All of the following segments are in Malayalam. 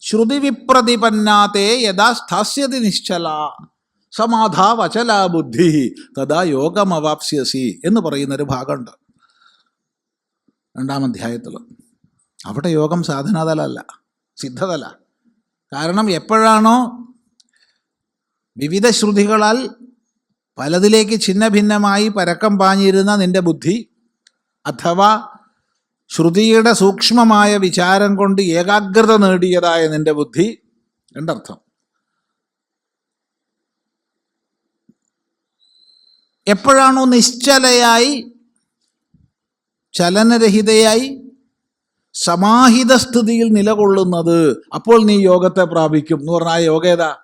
ശ്രുതിവിപ്രതിപന്നാത്തെ യഥാ സ്ഥാസ്യതി നിശ്ചല. സമാധാ വചല ബുദ്ധി തഥാ യോഗമവാപ്സ്യസി എന്ന് പറയുന്നൊരു ഭാഗമുണ്ട്. രണ്ടാം അധ്യായത്തിൽ. അവിടെ യോഗം സാധനാതലല്ല സിദ്ധതല. കാരണം എപ്പോഴാണോ വിവിധ ശ്രുതികളാൽ പലതിലേക്ക് ഛിന്ന ഭിന്നമായി പരക്കം പാഞ്ഞിരുന്ന നിന്റെ ബുദ്ധി അഥവാ ശ്രുതിയുടെ സൂക്ഷ്മമായ വിചാരം കൊണ്ട് ഏകാഗ്രത നേടിയതായ നിന്റെ ബുദ്ധി രണ്ടർത്ഥം. എപ്പോഴാണോ നിശ്ചലയായി ചലനരഹിതയായി സമാഹിത സ്ഥിതിയിൽ നിലകൊള്ളുന്നത് അപ്പോൾ നീ യോഗത്തെ പ്രാപിക്കും എന്ന് പറഞ്ഞാൽ യോഗ ഏതാ?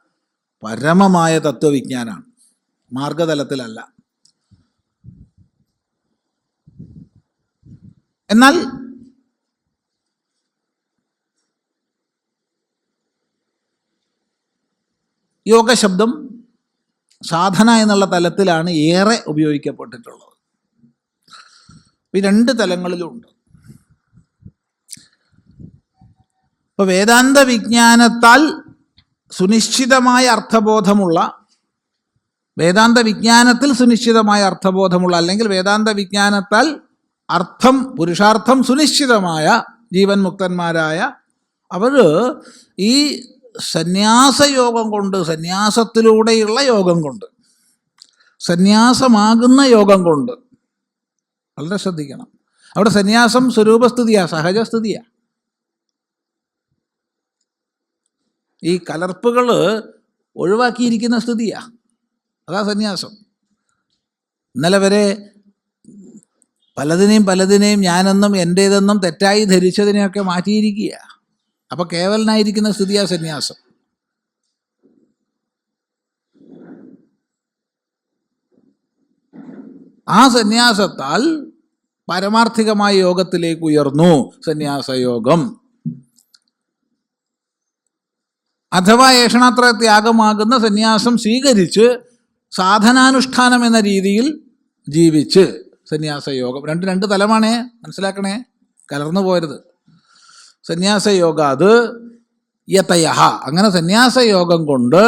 പരമമായ തത്വവിജ്ഞാനാണ്. മാർഗതലത്തിലല്ല. എന്നാൽ യോഗശബ്ദം സാധന എന്നുള്ള തലത്തിലാണ് ഏറെ ഉപയോഗിക്കപ്പെട്ടിട്ടുള്ളത്. ഈ രണ്ട് തലങ്ങളിലുണ്ട് ഇപ്പോൾ വേദാന്ത വിജ്ഞാനത്താൽ സുനിശ്ചിതമായ അർത്ഥബോധമുള്ള വേദാന്ത വിജ്ഞാനത്തിൽ സുനിശ്ചിതമായ അർത്ഥബോധമുള്ള അല്ലെങ്കിൽ വേദാന്ത വിജ്ഞാനത്താൽ അർത്ഥം പുരുഷാർത്ഥം സുനിശ്ചിതമായ ജീവൻ മുക്തന്മാരായ അവർ ഈ സന്യാസയോഗം കൊണ്ട് സന്യാസത്തിലൂടെയുള്ള യോഗം കൊണ്ട് സന്യാസമാകുന്ന യോഗം കൊണ്ട് വളരെ ശ്രദ്ധിക്കണം. അവിടെ സന്യാസം സ്വരൂപസ്ഥിതിയാണ് സഹജസ്ഥിതിയാണ് ഈ കലർപ്പുകൾ ഒഴിവാക്കിയിരിക്കുന്ന സ്ഥിതിയാണ് അതാ സന്യാസം. ഇന്നലെ വരെ പലതിനെയും പലതിനെയും ഞാനെന്നും എന്റേതെന്നും തെറ്റായി ധരിച്ചതിനെയൊക്കെ മാറ്റിയിരിക്കുക അപ്പോൾ കേവലനായിരിക്കുന്ന സ്ഥിതിയാ സന്യാസം. ആ സന്യാസത്താൽ പാരമാർത്ഥികമായ യോഗത്തിലേക്ക് ഉയർന്നു സന്യാസയോഗം. അഥവാ ഏഷണാത്ര ത്യാഗമാകുന്ന സന്യാസം സ്വീകരിച്ച് സാധനാനുഷ്ഠാനം എന്ന രീതിയിൽ ജീവിച്ച് സന്യാസയോഗം. രണ്ട് രണ്ട് തലമാണേ മനസ്സിലാക്കണേ? കലർന്നു പോരുത്. സന്യാസയോഗ അത് യതയഹ അങ്ങനെ സന്യാസയോഗം കൊണ്ട്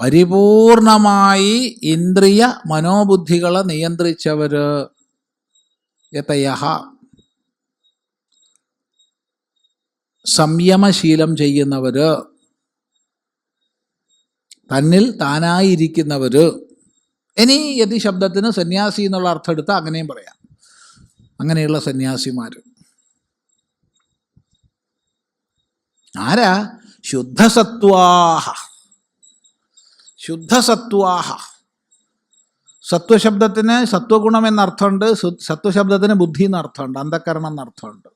പരിപൂർണമായി ഇന്ദ്രിയ മനോബുദ്ധികളെ നിയന്ത്രിച്ചവര് യതയഹ സംയമശീലം ചെയ്യുന്നവര് തന്നിൽ താനായിരിക്കുന്നവര്. ഇനി യതി ശബ്ദത്തിന് സന്യാസി എന്നുള്ള അർത്ഥം എടുത്താൽ അങ്ങനെയും പറയാം. അങ്ങനെയുള്ള സന്യാസിമാർ ആരാ? ശുദ്ധസത്വാഹ. ശുദ്ധസത്വാഹ. സത്വശബ്ദത്തിന് സത്വഗുണം എന്നർത്ഥമുണ്ട് സത്വശബ്ദത്തിന് ബുദ്ധി എന്നർത്ഥമുണ്ട് അന്ധക്കരണം എന്നർത്ഥമുണ്ട്.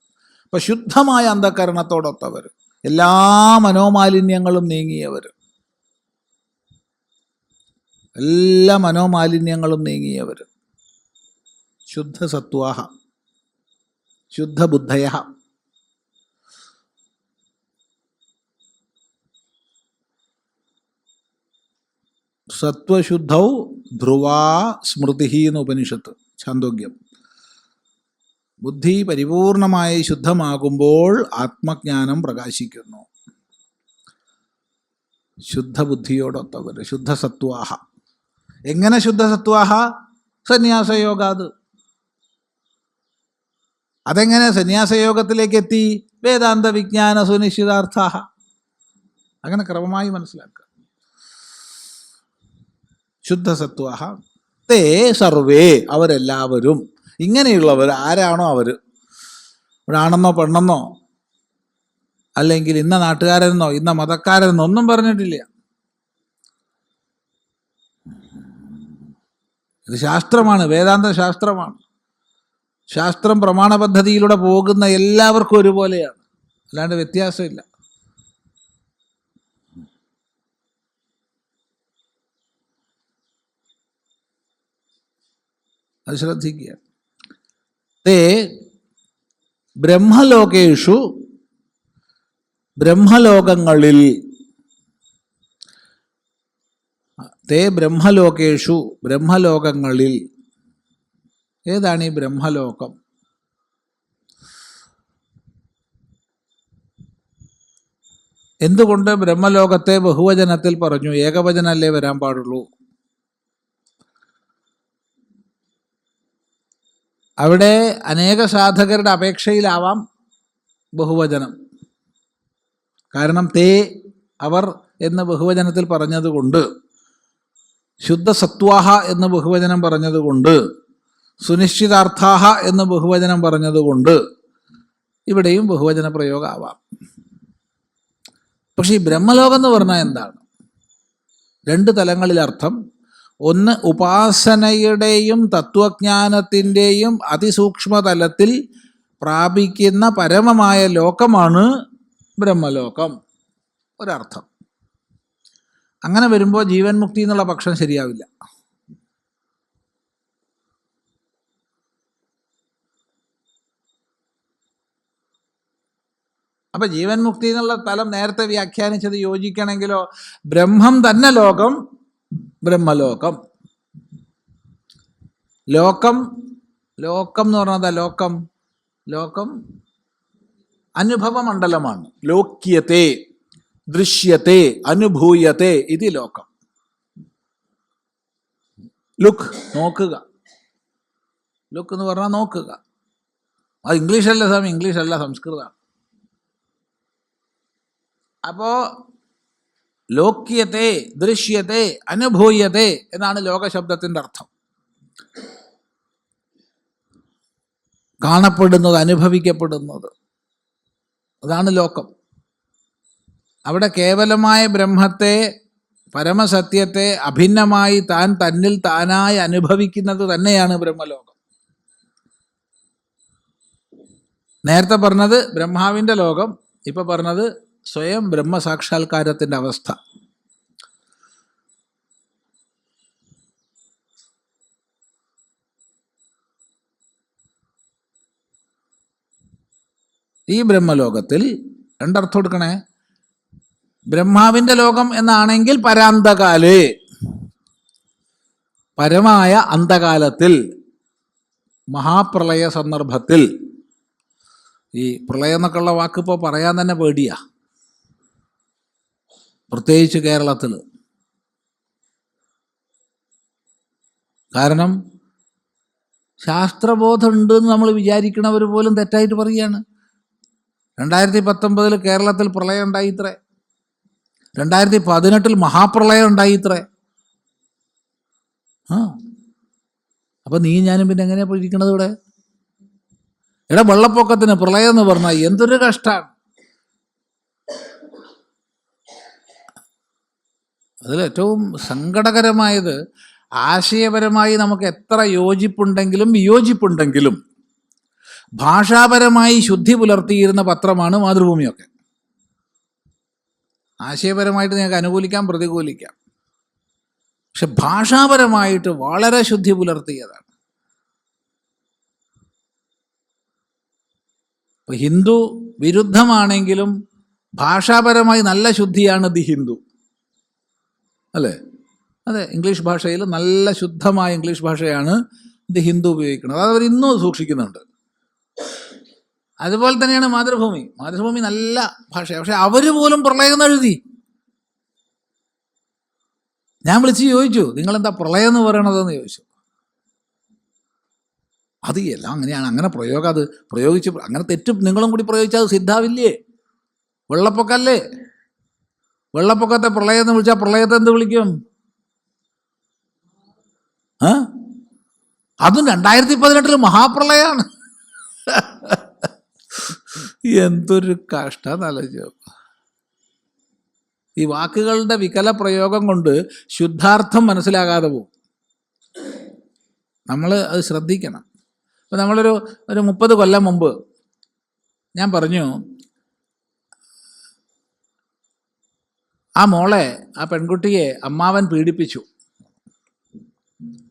അപ്പം ശുദ്ധമായ അന്ധക്കരണത്തോടൊത്തവർ എല്ലാ മനോമാലിന്യങ്ങളും നീങ്ങിയവർ എല്ലാ മനോമാലിന്യങ്ങളും നീങ്ങിയവർ ശുദ്ധസത്വാഹ. ശുദ്ധബുദ്ധയ. സത്വശുദ്ധൗ ധ്രുവാ സ്മൃതി എന്ന് ഉപനിഷത്ത് ഛാന്തോഗ്യം. ബുദ്ധി പരിപൂർണമായി ശുദ്ധമാകുമ്പോൾ ആത്മജ്ഞാനം പ്രകാശിക്കുന്നു. ശുദ്ധബുദ്ധിയോടൊത്തവർ ശുദ്ധസത്വാഹ. എങ്ങനെ ശുദ്ധസത്വാഹ? സന്യാസയോഗാത്. അതെങ്ങനെ സന്യാസയോഗത്തിലേക്ക് എത്തി വേദാന്ത വിജ്ഞാന സുനിശ്ചിതാർത്ഥ അങ്ങനെ ക്രമമായി മനസ്സിലാക്കുക. ശുദ്ധസത്വാഹ തേ സർവേ അവരെല്ലാവരും. ഇങ്ങനെയുള്ളവർ ആരാണോ അവർ ഒരാണെന്നോ പെണ്ണെന്നോ? അല്ലെങ്കിൽ ഇന്ന നാട്ടുകാരെന്നോ ഇന്ന മതക്കാരെന്നോ ഒന്നും പറഞ്ഞിട്ടില്ല. ഇത് ശാസ്ത്രമാണ് വേദാന്ത ശാസ്ത്രമാണ്. ശാസ്ത്രം പ്രമാണ പദ്ധതിയിലൂടെ പോകുന്ന എല്ലാവർക്കും ഒരുപോലെയാണ്. അല്ലാണ്ട് വ്യത്യാസമില്ല. അത് ശ്രദ്ധിക്കുക. തേ ബ്രഹ്മലോകേഷു ബ്രഹ്മലോകങ്ങളിൽ തേ ബ്രഹ്മലോകേഷു ബ്രഹ്മലോകങ്ങളിൽ ഏതാണ് ഈ ബ്രഹ്മലോകം? എന്തുകൊണ്ട് ബ്രഹ്മലോകത്തെ ബഹുവചനത്തിൽ പറഞ്ഞു? ഏകവചനല്ലേ വരാൻ പാടുള്ളൂ? അവിടെ അനേക സാധകരുടെ അപേക്ഷയിലാവാം ബഹുവചനം. കാരണം തേ അവർ എന്ന് ബഹുവചനത്തിൽ പറഞ്ഞതുകൊണ്ട് ശുദ്ധസത്വാഹ എന്ന് ബഹുവചനം പറഞ്ഞതുകൊണ്ട് സുനിശ്ചിതാർത്ഥാഹ എന്ന് ബഹുവചനം പറഞ്ഞതുകൊണ്ട് ഇവിടെയും ബഹുവചന പ്രയോഗമാവാം പക്ഷേ ഈ ബ്രഹ്മലോകം എന്ന് പറഞ്ഞാൽ എന്താണ്? രണ്ട് തലങ്ങളിൽ അർത്ഥം ഒന്ന് ഉപാസനയുടെയും തത്വജ്ഞാനത്തിന്റെയും അതിസൂക്ഷ്മ തലത്തിൽ പ്രാപിക്കുന്ന പരമമായ ലോകമാണ് ബ്രഹ്മലോകം. ഒരർത്ഥം. അങ്ങനെ വരുമ്പോൾ ജീവൻ മുക്തി എന്നുള്ള പക്ഷം ശരിയാവില്ല. അപ്പൊ ജീവൻ മുക്തി എന്നുള്ള തലം നേരത്തെ വ്യാഖ്യാനിച്ചത് യോജിക്കണമെങ്കിലോ ബ്രഹ്മം തന്നെ ലോകം ബ്രഹ്മലോകം. ലോകം ലോകം എന്ന് പറഞ്ഞാൽ ലോകം? ലോകം അനുഭവ മണ്ഡലമാണ് ലോക്യത്തെ ദൃശ്യത്തെ അനുഭൂയത്തെ ഇത് ലോകം. ലുക്ക് നോക്കുക. ലുക്ക് എന്ന് പറഞ്ഞാൽ നോക്കുക. അത് ഇംഗ്ലീഷല്ല സാം ഇംഗ്ലീഷല്ല സംസ്കൃതമാണ് അപ്പോ ലോക്യത്തെ ദൃശ്യത്തെ അനുഭൂയത്തെ എന്നാണ് ലോകശബ്ദത്തിന്റെ അർത്ഥം. കാണപ്പെടുന്നത് അനുഭവിക്കപ്പെടുന്നത്. അതാണ് ലോകം. അവിടെ കേവലമായ ബ്രഹ്മത്തെ പരമസത്യത്തെ അഭിന്നമായി താൻ തന്നിൽ താനായി അനുഭവിക്കുന്നത് തന്നെയാണ് ബ്രഹ്മലോകം. നേരത്തെ പറഞ്ഞത് ബ്രഹ്മാവിന്റെ ലോകം ഇപ്പൊ പറഞ്ഞത് സ്വയം ബ്രഹ്മസാക്ഷാത്കാരത്തിന്റെ അവസ്ഥ. ഈ ബ്രഹ്മലോകത്തിൽ രണ്ടർത്ഥം എടുക്കണേ ബ്രഹ്മാവിന്റെ ലോകം എന്നാണെങ്കിൽ പരാന്തകാൽ. പരമായ അന്തകാലത്തിൽ മഹാപ്രളയ സന്ദർഭത്തിൽ. ഈ പ്രളയം എന്നൊക്കെയുള്ള വാക്ക് ഇപ്പോൾ പറയാൻ തന്നെ പേടിയാ. പ്രത്യേകിച്ച് കേരളത്തിൽ കാരണം ശാസ്ത്രബോധം ഉണ്ട് എന്ന് നമ്മൾ വിചാരിക്കണവർ പോലും തെറ്റായിട്ട് പറയുകയാണ്. രണ്ടായിരത്തി പത്തൊമ്പതിൽ കേരളത്തിൽ പ്രളയം ഉണ്ടായി ഇത്ര. രണ്ടായിരത്തി പതിനെട്ടിൽ മഹാപ്രളയം ഉണ്ടായിത്രേ ആ. അപ്പം നീ ഞാനും പിന്നെ എങ്ങനെയാണ് പോയിരിക്കണത് ഇവിടെ? ഇവിടെ വെള്ളപ്പൊക്കത്തിന് പ്രളയം എന്ന് പറഞ്ഞാൽ എന്തൊരു കഷ്ടമാണ് അതിൽ ഏറ്റവും സങ്കടകരമായത് ആശയപരമായി നമുക്ക് എത്ര യോജിപ്പുണ്ടെങ്കിലും വിയോജിപ്പുണ്ടെങ്കിലും ഭാഷാപരമായി ശുദ്ധി പുലർത്തിയിരുന്ന പത്രമാണ് മാതൃഭൂമിയൊക്കെ. ആശയപരമായിട്ട് നിങ്ങൾക്ക് അനുകൂലിക്കാം പ്രതികൂലിക്കാം. പക്ഷെ ഭാഷാപരമായിട്ട് വളരെ ശുദ്ധി പുലർത്തിയതാണ്. ഹിന്ദു വിരുദ്ധമാണെങ്കിലും ഭാഷാപരമായി നല്ല ശുദ്ധിയാണ് ദി ഹിന്ദു. അല്ലേ? അതെ ഇംഗ്ലീഷ് ഭാഷയിൽ നല്ല ശുദ്ധമായ ഇംഗ്ലീഷ് ഭാഷയാണ് ഇത് ഹിന്ദു ഉപയോഗിക്കുന്നത്. അത് അവർ ഇന്നും സൂക്ഷിക്കുന്നുണ്ട്. അതുപോലെ തന്നെയാണ് മാതൃഭൂമി. മാതൃഭൂമി നല്ല ഭാഷയാണ്. പക്ഷെ അവർ പോലും പ്രളയം എഴുതി. ഞാൻ വിളിച്ച് ചോദിച്ചു നിങ്ങളെന്താ പ്രളയം എന്ന് പറയണതെന്ന് ചോദിച്ചു. അത് എല്ലാം അങ്ങനെയാണ്. അങ്ങനെ പ്രയോഗം അത് പ്രയോഗിച്ച് അങ്ങനെ തെറ്റും നിങ്ങളും കൂടി പ്രയോഗിച്ചാൽ അത് സിദ്ധാവില്ലേ? വെള്ളപ്പൊക്കല്ലേ? വെള്ളപ്പൊക്കത്തെ പ്രളയം എന്ന് വിളിച്ചാൽ പ്രളയത്തെ എന്ത് വിളിക്കും? അതും രണ്ടായിരത്തി പതിനെട്ടിൽ മഹാപ്രളയമാണ് എന്തൊരു കഷ്ടം ഈ വാക്കുകളുടെ വികല പ്രയോഗം കൊണ്ട് ശുദ്ധാർത്ഥം മനസ്സിലാകാതെ പോകും. നമ്മൾ അത് ശ്രദ്ധിക്കണം. ഇപ്പം നമ്മളൊരു ഒരു മുപ്പത് കൊല്ലം മുമ്പ് ഞാൻ പറഞ്ഞു ആ മോളെ ആ പെൺകുട്ടിയെ അമ്മാവൻ പീഡിപ്പിച്ചു.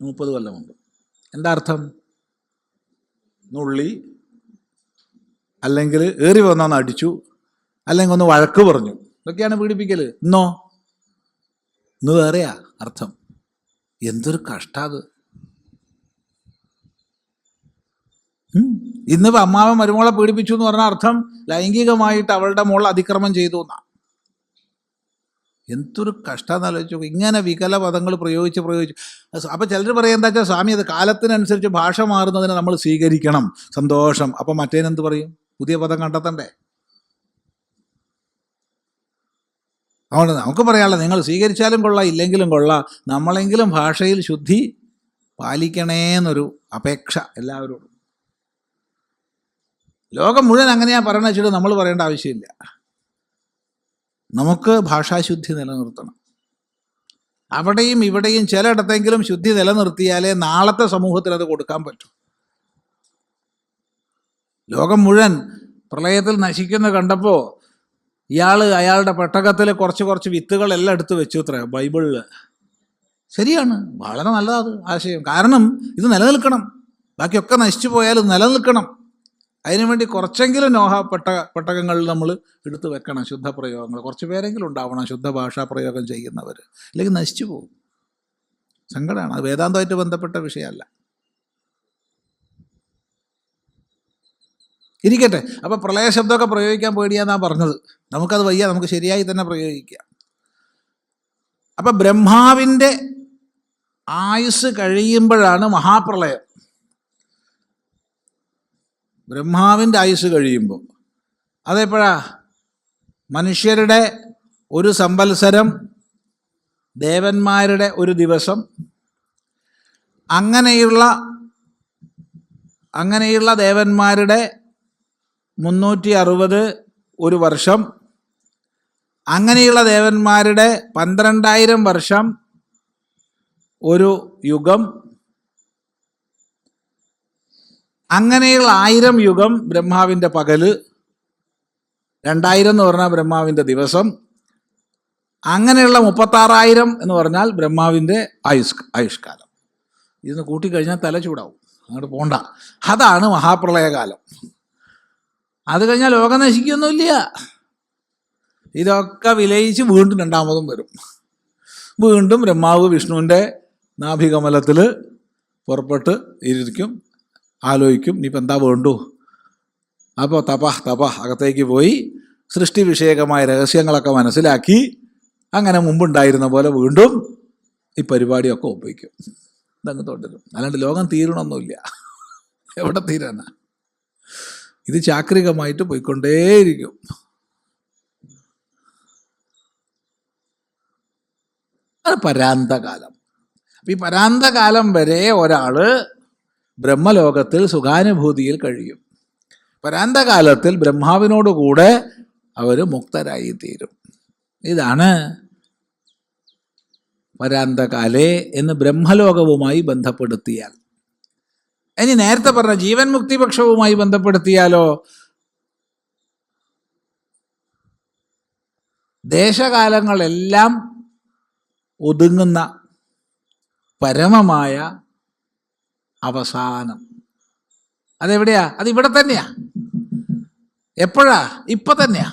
മുപ്പത് കൊല്ലം മുമ്പ്. എന്താ അർത്ഥം? നുള്ളി അല്ലെങ്കിൽ ഏറി വന്നൊന്ന് അടിച്ചു അല്ലെങ്കിൽ ഒന്ന് വഴക്ക് പറഞ്ഞു. ഇതൊക്കെയാണ് പീഡിപ്പിക്കൽ ഇന്നോ? ഇന്ന് വേറെയാ അർത്ഥം. എന്തൊരു കഷ്ടാത്. ഇന്നിപ്പോൾ അമ്മാവൻ മരുമോളെ പീഡിപ്പിച്ചു എന്ന് പറഞ്ഞ അർത്ഥം ലൈംഗികമായിട്ട് അവളുടെ മോൾ അതിക്രമം ചെയ്തു എന്നാ. എന്തൊരു കഷ്ടമെന്ന് ആലോചിച്ചു ഇങ്ങനെ വികല പദങ്ങൾ പ്രയോഗിച്ച് പ്രയോഗിച്ച്. അപ്പോൾ ചിലർ പറയുക എന്താ വെച്ചാൽ സ്വാമി അത് കാലത്തിനനുസരിച്ച് ഭാഷ മാറുന്നതിനെ നമ്മൾ സ്വീകരിക്കണം. സന്തോഷം. അപ്പം മറ്റേനെന്ത് പറയും? പുതിയ പദം കണ്ടെത്തണ്ടേ? അതുകൊണ്ട് നമുക്ക് പറയാനുള്ള നിങ്ങൾ സ്വീകരിച്ചാലും കൊള്ളാം ഇല്ലെങ്കിലും കൊള്ളാം. നമ്മളെങ്കിലും ഭാഷയിൽ ശുദ്ധി പാലിക്കണേന്നൊരു അപേക്ഷ എല്ലാവരോടും. ലോകം മുഴുവൻ അങ്ങനെയാ പറയണ വെച്ചിട്ട് നമ്മൾ പറയേണ്ട ആവശ്യമില്ല. നമുക്ക് ഭാഷാശുദ്ധി നിലനിർത്തണം. അവിടെയും ഇവിടെയും ചിലയിടത്തെങ്കിലും ശുദ്ധി നിലനിർത്തിയാലേ നാളത്തെ സമൂഹത്തിൽ അത് കൊടുക്കാൻ പറ്റൂ. ലോകം മുഴുവൻ പ്രളയത്തിൽ നശിക്കുന്ന കണ്ടപ്പോൾ ഇയാൾ അയാളുടെ പെട്ടകത്തിൽ കുറച്ച് കുറച്ച് വിത്തുകളെല്ലാം എടുത്തു വെച്ചു അത്ര ബൈബിളിൽ ശരിയാണ് വളരെ നല്ലതാണ് ആശയം. കാരണം ഇത് നിലനിൽക്കണം. ബാക്കിയൊക്കെ നശിച്ചു പോയാൽ നിലനിൽക്കണം. അതിനുവേണ്ടി കുറച്ചെങ്കിലും നോഹ പെട്ട പെട്ടകങ്ങൾ നമ്മൾ എടുത്തു വെക്കണം ശുദ്ധ പ്രയോഗങ്ങൾ. കുറച്ച് പേരെങ്കിലും ഉണ്ടാവണം ശുദ്ധ ഭാഷാ പ്രയോഗം ചെയ്യുന്നവർ. അല്ലെങ്കിൽ നശിച്ചു പോകും. സങ്കടമാണ് അത് വേദാന്തമായിട്ട് ബന്ധപ്പെട്ട വിഷയമല്ല. ഇരിക്കട്ടെ. അപ്പോൾ പ്രളയ ശബ്ദമൊക്കെ പ്രയോഗിക്കാൻ പേടിയാന്നാ പറഞ്ഞത്. നമുക്കത് വയ്യ. നമുക്ക് ശരിയായി തന്നെ പ്രയോഗിക്കാം. അപ്പം ബ്രഹ്മാവിന്റെ ആയുസ് കഴിയുമ്പോഴാണ് മഹാപ്രളയം. ബ്രഹ്മാവിന്റെ ആയുസ് കഴിയുമ്പോൾ. അതെപ്പോഴാ? മനുഷ്യരുടെ ഒരു സംവത്സരം ദേവന്മാരുടെ ഒരു ദിവസം അങ്ങനെയുള്ള അങ്ങനെയുള്ള ദേവന്മാരുടെ മുന്നൂറ്റി അറുപത് ഒരു വർഷം അങ്ങനെയുള്ള ദേവന്മാരുടെ പന്ത്രണ്ടായിരം വർഷം ഒരു യുഗം അങ്ങനെയുള്ള ആയിരം യുഗം ബ്രഹ്മാവിന്റെ പകൽ രണ്ടായിരം എന്ന് പറഞ്ഞാൽ ബ്രഹ്മാവിന്റെ ദിവസം അങ്ങനെയുള്ള മുപ്പത്താറായിരം എന്ന് പറഞ്ഞാൽ ബ്രഹ്മാവിന്റെ ആയുഷ് ആയുഷ്കാലം. ഇതൊന്ന് കൂട്ടിക്കഴിഞ്ഞാൽ തല ചൂടാവും അങ്ങോട്ട് പോണ്ട. അതാണ് മഹാപ്രളയകാലം. അത് കഴിഞ്ഞാൽ ലോകം നശിക്കൊന്നുമില്ല. ഇതൊക്കെ വിലയിച്ച് വീണ്ടും രണ്ടാമതും വരും. വീണ്ടും ബ്രഹ്മാവ് വിഷ്ണുവിന്റെ നാഭികമലത്തിൽ പുറപ്പെട്ട് ഇരിക്കും. ആലോചിക്കും ഇനിയിപ്പോൾ എന്താ വേണ്ടു? അപ്പോൾ തപ തപ അകത്തേക്ക് പോയി സൃഷ്ടി വിഷയകമായ രഹസ്യങ്ങളൊക്കെ മനസ്സിലാക്കി അങ്ങനെ മുമ്പുണ്ടായിരുന്ന പോലെ വീണ്ടും ഈ പരിപാടിയൊക്കെ ഒപ്പിക്കും. ഇതങ്ങ് തുടരും. അല്ലാണ്ട് ലോകം തീരണമൊന്നുമില്ല എവിടെ തീരാനാ? ഇത് ചാക്രികമായിട്ട് പോയിക്കൊണ്ടേയിരിക്കും. അത് പരാന്തകാലം. ഈ പരാന്തകാലം വരെ ഒരാൾ ബ്രഹ്മലോകത്തിൽ സുഖാനുഭൂതിയിൽ കഴിയും. പരാന്തകാലത്തിൽ ബ്രഹ്മാവിനോടുകൂടെ അവർ മുക്തരായി തീരും ഇതാണ് പരാന്തകാലേ എന്ന് ബ്രഹ്മലോകവുമായി ബന്ധപ്പെടുത്തിയാൽ. ഇനി നേരത്തെ പറഞ്ഞ ജീവൻ മുക്തിപക്ഷവുമായി ബന്ധപ്പെടുത്തിയാലോ? ദേശകാലങ്ങളെല്ലാം ഒതുങ്ങുന്ന പരമമായ അവസാനം. അതെവിടെയാ? അത് തന്നെയാ. എപ്പോഴാ? ഇപ്പൊ തന്നെയാ.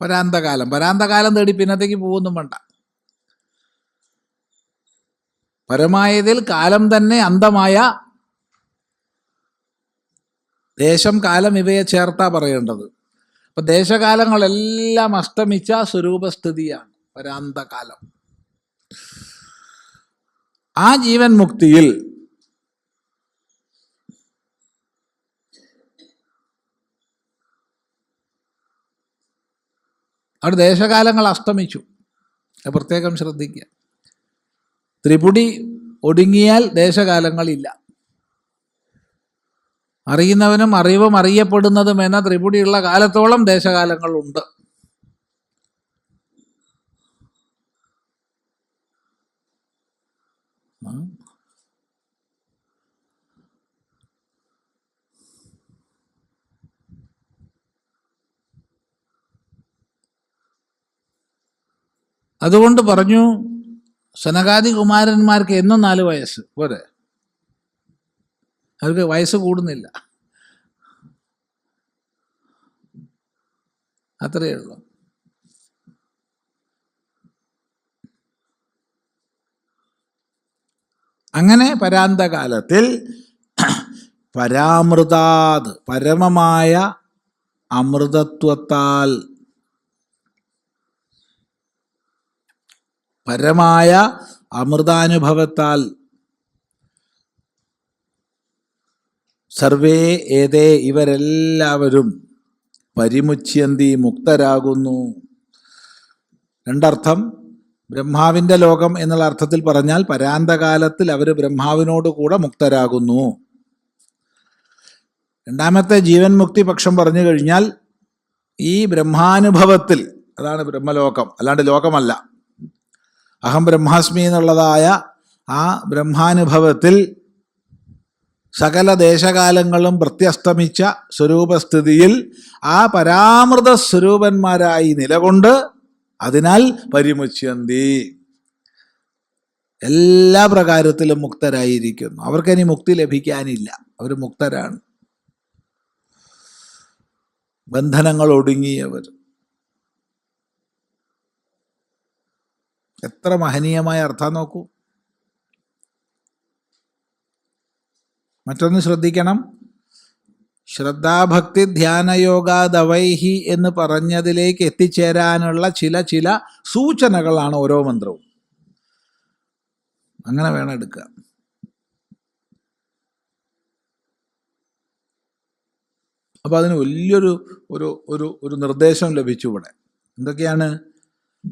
പരാന്തകാലം പരാന്തകാലം തേടി പിന്നത്തേക്ക് പോകുന്നു വേണ്ട. പരമായതിൽ കാലം തന്നെ അന്തമായ ദേശം കാലം ഇവയെ ചേർത്താ പറയേണ്ടത്. അപ്പൊ ദേശകാലങ്ങളെല്ലാം അസ്തമിച്ച സ്വരൂപസ്ഥിതിയാണ് പരാന്തകാലം ആ ജീവൻ മുക്തിയിൽ അവിടെ ദേശകാലങ്ങൾ അസ്തമിച്ചു. പ്രത്യേകം ശ്രദ്ധിക്കുക. ത്രിപുടി ഒടുങ്ങിയാൽ ദേശകാലങ്ങളില്ല. അറിയുന്നവനും അറിവും അറിയപ്പെടുന്നതും എന്ന ത്രിപുടിയുള്ള കാലത്തോളം ദേശകാലങ്ങളുണ്ട്. ആ. അതുകൊണ്ട് പറഞ്ഞു സനകാദി കുമാരന്മാർക്ക് എന്നും നാല് വയസ്സ്. പോരെ. അവർക്ക് വയസ്സ് കൂടുന്നില്ല. അത്രയേ ഉള്ളൂ. അങ്ങനെ പരാന്തകാലത്തിൽ പരാമൃതാത് പരമമായ അമൃതത്വത്താൽ പരമായ അമൃതാനുഭവത്താൽ സർവേ ഏതേ ഇവരെല്ലാവരും പരിമുച്യന്തി മുക്തരാകുന്നു. രണ്ടർത്ഥം ബ്രഹ്മാവിന്റെ ലോകം എന്നുള്ള അർത്ഥത്തിൽ പറഞ്ഞാൽ പരാന്തകാലത്തിൽ അവർ ബ്രഹ്മാവിനോട് കൂടെ മുക്തരാകുന്നു. രണ്ടാമത്തെ ജീവൻ മുക്തി പക്ഷം പറഞ്ഞു കഴിഞ്ഞാൽ ഈ ബ്രഹ്മാനുഭവത്തിൽ അതാണ് ബ്രഹ്മലോകം അല്ലാണ്ട് ലോകമല്ല. അഹം ബ്രഹ്മാസ്മി എന്നുള്ളതായ ആ ബ്രഹ്മാനുഭവത്തിൽ സകല ദേശകാലങ്ങളും പ്രത്യസ്തമിച്ച സ്വരൂപസ്ഥിതിയിൽ ആ പരാമൃത സ്വരൂപന്മാരായി നിലകൊണ്ട് അതിനാൽ പരിമുച്യന്തി. എല്ലാ പ്രകാരത്തിലും മുക്തരായിരിക്കുന്നു. അവർക്കിനി മുക്തി ലഭിക്കാനില്ല. അവർ മുക്തരാണ്. ബന്ധനങ്ങൾ ഒടുങ്ങിയവർ എത്ര മഹനീയമായ അർത്ഥം നോക്കൂ. മറ്റൊന്ന് ശ്രദ്ധിക്കണം. ശ്രദ്ധാഭക്തി ധ്യാനയോഗാദവൈഹി എന്ന് പറഞ്ഞതിലേക്ക് എത്തിച്ചേരാനുള്ള ചില ചില സൂചനകളാണ് ഓരോ മന്ത്രവും. അങ്ങനെ വേണം എടുക്കുക. അപ്പോൾ അതിന് വലിയൊരു ഒരു ഒരു ഒരു നിർദ്ദേശം ലഭിച്ചു ഇവിടെ. എന്തൊക്കെയാണ്?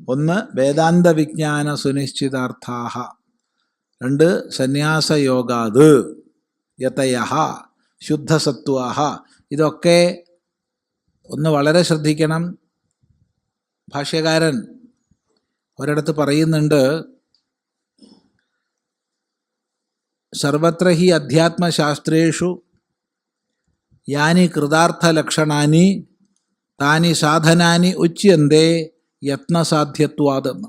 ഒന്ന് വേദാന്ത വിജ്ഞാന സുനിശ്ചിതാർത്ഥാഹ. രണ്ട് സന്യാസയോഗാത്. യതയ ശുദ്ധസത്വാഹ. ഇതൊക്കെ ഒന്ന് വളരെ ശ്രദ്ധിക്കണം. ഭാഷ്യകാരൻ ഒരിടത്ത് പറയുന്നുണ്ട് സർവത്ര ഹി അധ്യാത്മശാസ്ത്രേഷു യാനി കൃതാർത്ഥലക്ഷണാനി താനി സാധനാനി ഉച്യന്തേ യത്നസാധ്യത്വാതെന്ന്.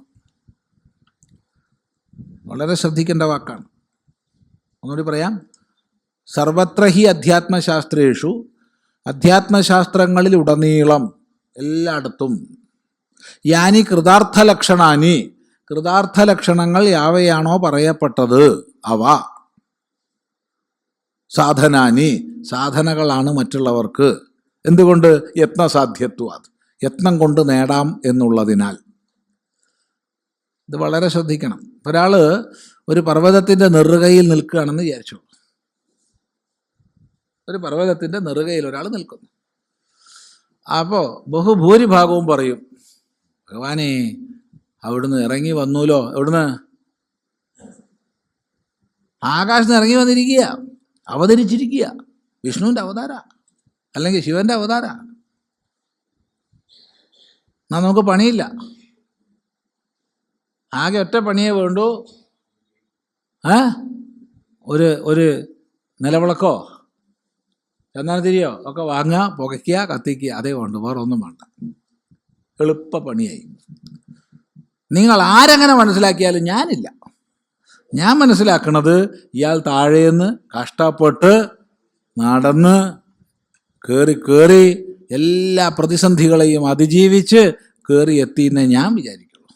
വളരെ ശ്രദ്ധിക്കേണ്ട വാക്കാണ്. ഒന്നുകൂടി പറയാം. സർവത്ര ഹി അധ്യാത്മശാസ്ത്രേഷു അധ്യാത്മശാസ്ത്രങ്ങളിൽ ഉടനീളം എല്ലായിടത്തും യാനി കൃതാർത്ഥ ലക്ഷണാനി കൃതാർത്ഥ ലക്ഷണങ്ങൾ യാവയാണോ പറയപ്പെട്ടത്? അവ. സാധനാനി സാധനകളാണ് മറ്റുള്ളവർക്ക്. എന്തുകൊണ്ട്? യത്നസാധ്യത്വാത്. യത്നം കൊണ്ട് നേടാം എന്നുള്ളതിനാൽ. ഇത് വളരെ ശ്രദ്ധിക്കണം. ഒരാൾ ഒരു പർവതത്തിന്റെ നെറുകയിൽ നിൽക്കുകയാണെന്ന് വിചാരിച്ചു. ഒരു പർവതത്തിന്റെ നെറുകയിൽ ഒരാൾ നിൽക്കുന്നു. അപ്പോൾ ബഹുഭൂരിഭാഗവും പറയും ഭഗവാനെ അവിടുന്ന് ഇറങ്ങി വന്നൂലോ? എവിടുന്ന്? ആകാശത്ത് ഇറങ്ങി വന്നിരിക്കുക. അവതരിച്ചിരിക്കുക. വിഷ്ണുവിന്റെ അവതാര. അല്ലെങ്കിൽ ശിവന്റെ അവതാര. എന്നാ നമുക്ക് പണിയില്ല. ആകെ ഒറ്റ പണിയേ വേണ്ടൂ. ഏ? ഒരു ഒരു നിലവിളക്കോ? ചന്ദനത്തിരിയോ ഒക്കെ വാങ്ങുക പുകയ്ക്കുക കത്തിക്കുക. അതേ വേണ്ടു. വേറെ ഒന്നും വേണ്ട. എളുപ്പ പണിയായി. നിങ്ങൾ ആരെങ്ങനെ മനസ്സിലാക്കിയാലും ഞാനില്ല. ഞാൻ മനസ്സിലാക്കണത് ഇയാൾ താഴേന്ന് കഷ്ടപ്പെട്ട് നടന്ന് കയറി കയറി എല്ലാ പ്രതിസന്ധികളെയും അതിജീവിച്ച് കയറി എത്തിയെന്നേ ഞാൻ വിചാരിക്കുന്നു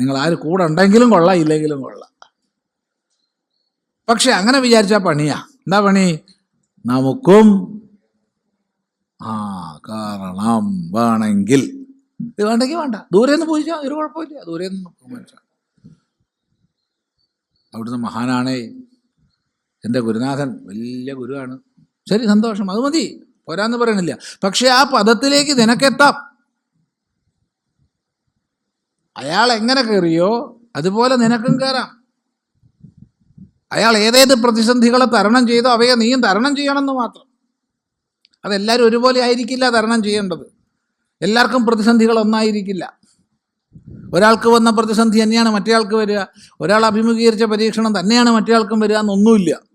നിങ്ങൾ ആര് കൂടെ ഉണ്ടെങ്കിലും കൊള്ളാം ഇല്ലെങ്കിലും കൊള്ളാം. പക്ഷെ അങ്ങനെ വിചാരിച്ച പണിയാ. എന്താ പണി? നമുക്കും ആ കാരണം വേണമെങ്കിൽ. ഇത് വേണ്ടെങ്കിൽ വേണ്ട. ദൂരെ നിന്ന് പൂജിച്ചാൽ ഒരു കുഴപ്പമില്ല. ദൂരെ നിന്ന് ബഹുമാനിച്ചാൽ അവിടുന്ന് മഹാനാണേ. എന്റെ ഗുരുനാഥൻ വലിയ ഗുരുവാണ്. ശരി സന്തോഷം. അത് മതി. പോരാന്ന് പറയണില്ല. പക്ഷെ ആ പദത്തിലേക്ക് നിനക്കെത്താം. അയാൾ എങ്ങനെ കയറിയോ അതുപോലെ നിനക്കും കയറാം. അയാൾ ഏതേത് പ്രതിസന്ധികളെ തരണം ചെയ്തോ അവയെ നീയും തരണം ചെയ്യണമെന്ന് മാത്രം. അതെല്ലാവരും ഒരുപോലെ ആയിരിക്കില്ല തരണം ചെയ്യേണ്ടത്. എല്ലാവർക്കും പ്രതിസന്ധികൾ ഒന്നായിരിക്കില്ല. ഒരാൾക്ക് വന്ന പ്രതിസന്ധി തന്നെയാണ് മറ്റേയാൾക്ക് വരിക. ഒരാൾ അഭിമുഖീകരിച്ച പരീക്ഷണം തന്നെയാണ് മറ്റേയാൾക്കും വരിക എന്നൊന്നുമില്ല.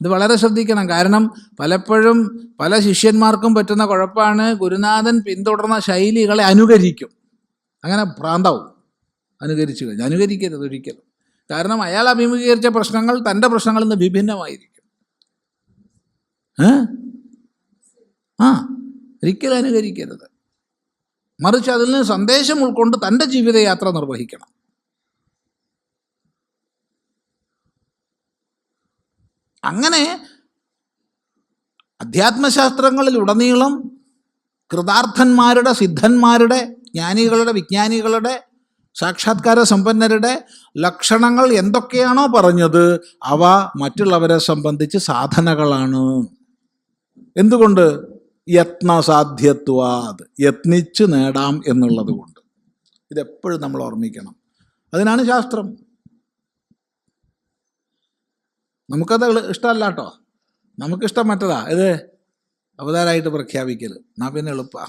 ഇത് വളരെ ശ്രദ്ധിക്കണം. കാരണം പലപ്പോഴും പല ശിഷ്യന്മാർക്കും പറ്റുന്ന കുഴപ്പമാണ് ഗുരുനാഥൻ പിന്തുടർന്ന ശൈലികളെ അനുകരിക്കും. അങ്ങനെ ഭ്രാന്താവും. അനുകരിച്ചു കഴിഞ്ഞാൽ അനുകരിക്കരുത് ഒരിക്കലും. കാരണം അയാൾ അഭിമുഖീകരിച്ച പ്രശ്നങ്ങൾ തന്റെ പ്രശ്നങ്ങളിൽ നിന്ന് വിഭിന്നമായിരിക്കും. ആ ഒരിക്കലും അനുകരിക്കരുത്. മറിച്ച് അതിൽ നിന്ന് സന്ദേശം ഉൾക്കൊണ്ട് തന്റെ ജീവിതയാത്ര നിർവഹിക്കണം. അങ്ങനെ അധ്യാത്മശാസ്ത്രങ്ങളിൽ ഉടനീളം കൃതാർത്ഥന്മാരുടെ സിദ്ധന്മാരുടെ ജ്ഞാനികളുടെ വിജ്ഞാനികളുടെ സാക്ഷാത്കാര സമ്പന്നരുടെ ലക്ഷണങ്ങൾ എന്തൊക്കെയാണോ പറഞ്ഞത് അവ മറ്റുള്ളവരെ സംബന്ധിച്ച് സാധനകളാണ്. എന്തുകൊണ്ട്? യത്നസാധ്യത്വാത് യത്നിച്ച് നേടാം എന്നുള്ളത് കൊണ്ട്. ഇതെപ്പോഴും നമ്മൾ ഓർമ്മിക്കണം. അതിനാണ് ശാസ്ത്രം. നമുക്കത് ഇഷ്ടമല്ല കേട്ടോ നമുക്കിഷ്ടം മറ്റതാ. ഇത് അവതാരമായിട്ട് പ്രഖ്യാപിക്കൽ എന്നാ പിന്നെ എളുപ്പാ.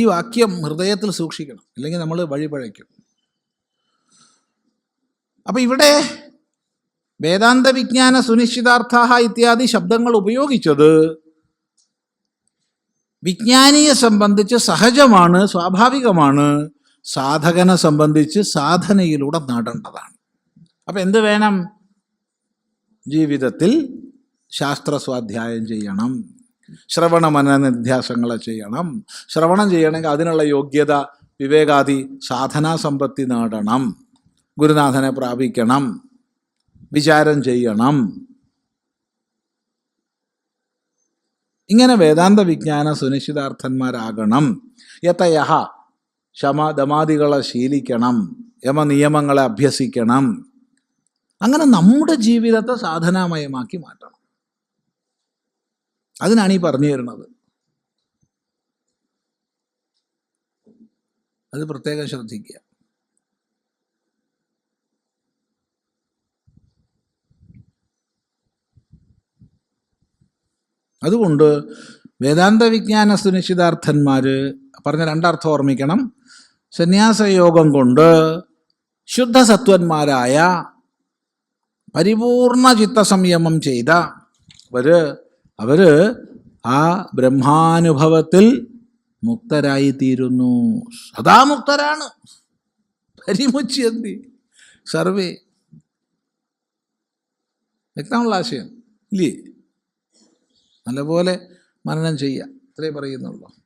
ഈ വാക്യം ഹൃദയത്തിൽ സൂക്ഷിക്കണം. ഇല്ലെങ്കിൽ നമ്മൾ വഴിപഴയ്ക്കും. അപ്പം ഇവിടെ വേദാന്ത വിജ്ഞാന സുനിശ്ചിതാർത്ഥ ഇത്യാദി ശബ്ദങ്ങൾ ഉപയോഗിച്ചത് വിജ്ഞാനിയെ സംബന്ധിച്ച് സഹജമാണ് സ്വാഭാവികമാണ്. സാധകനെ സംബന്ധിച്ച് സാധനയിലൂടെ നേടേണ്ടതാണ് അപ്പം എന്ത് വേണം? ജീവിതത്തിൽ ശാസ്ത്ര സ്വാധ്യായം ചെയ്യണം. ശ്രവണ മനനധ്യാസങ്ങളെ ചെയ്യണം. ശ്രവണം ചെയ്യണമെങ്കിൽ അതിനുള്ള യോഗ്യത വിവേകാദി സാധനാ സമ്പത്തി നേടണം. ഗുരുനാഥനെ പ്രാപിക്കണം. വിചാരം ചെയ്യണം. ഇങ്ങനെ വേദാന്ത വിജ്ഞാന സുനിശ്ചിതാർത്ഥന്മാരാകണം. യഥയഹ ശമ ദമാദികളെ ശീലിക്കണം. യമനിയമങ്ങളെ അഭ്യസിക്കണം. അങ്ങനെ നമ്മുടെ ജീവിതത്തെ സാധനാമയമാക്കി മാറ്റണം. അതിനാണ് ഈ പറഞ്ഞു തരുന്നത്. അത് പ്രത്യേകം ശ്രദ്ധിക്കുക. അതുകൊണ്ട് വേദാന്ത വിജ്ഞാന സുനിശ്ചിതാർത്ഥന്മാർ പറഞ്ഞ രണ്ടർത്ഥം ഓർമ്മിക്കണം. സന്യാസയോഗം കൊണ്ട് ശുദ്ധസത്വന്മാരായ പരിപൂർണ ചിത്തസംയമം ചെയ്ത അവർ അവർ ആ ബ്രഹ്മാനുഭവത്തിൽ മുക്തരായിത്തീരുന്നു. സദാ മുക്തരാണ്. പരിമുച്ചി സർവേ. വ്യക്തമുള്ള ആശയം. ഇല്ലേ? നല്ലപോലെ മനനം ചെയ്യുക. ഇത്രേ പറയുന്നുള്ളൂ.